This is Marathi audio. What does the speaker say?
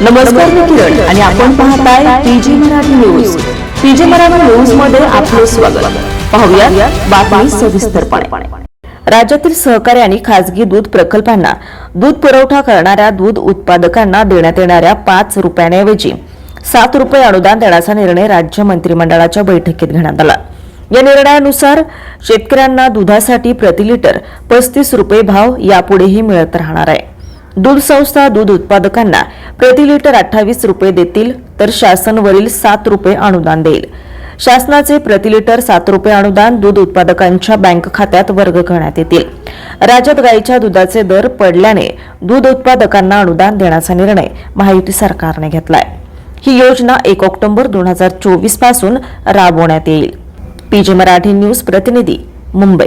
नमस्कार मी किरण आणि आपण पाहताय PG Marathi news. PG Marathi न्यूजमध्ये आपले स्वागत. पाहूया बातमी सविस्तरपणे. राज्यातील सहकारी आणि खासगी दूध प्रकल्पांना दूध पुरवठा करणाऱ्या दूध उत्पादकांना देण्यात येणाऱ्या पाच रुपयांऐवजी सात रुपये अनुदान देण्याचा निर्णय राज्य मंत्रिमंडळाच्या बैठकीत घेण्यात आला. या निर्णयानुसार शेतकऱ्यांना दुधासाठी प्रति लिटर पस्तीस रुपये भाव यापुढेही मिळत राहणार आहे. दूध संस्था दूध उत्पादकांना प्रति लिटर अठ्ठावीस रुपये देतील तर शासनवरील सात रुपये अनुदान देईल. शासनाचे प्रति लिटर सात रुपये अनुदान दूध उत्पादकांच्या बँक खात्यात वर्ग करण्यात येतील. राज्यात गाईच्या दुधाचे दर पडल्याने दूध उत्पादकांना अनुदान देण्याचा निर्णय महायुती सरकारने घेतलाय. ही योजना एक ऑक्टोबर दोन हजार चोवीसपासून राबवण्यात येईल. पीजे मराठी न्यूज प्रतिनिधी मुंबई.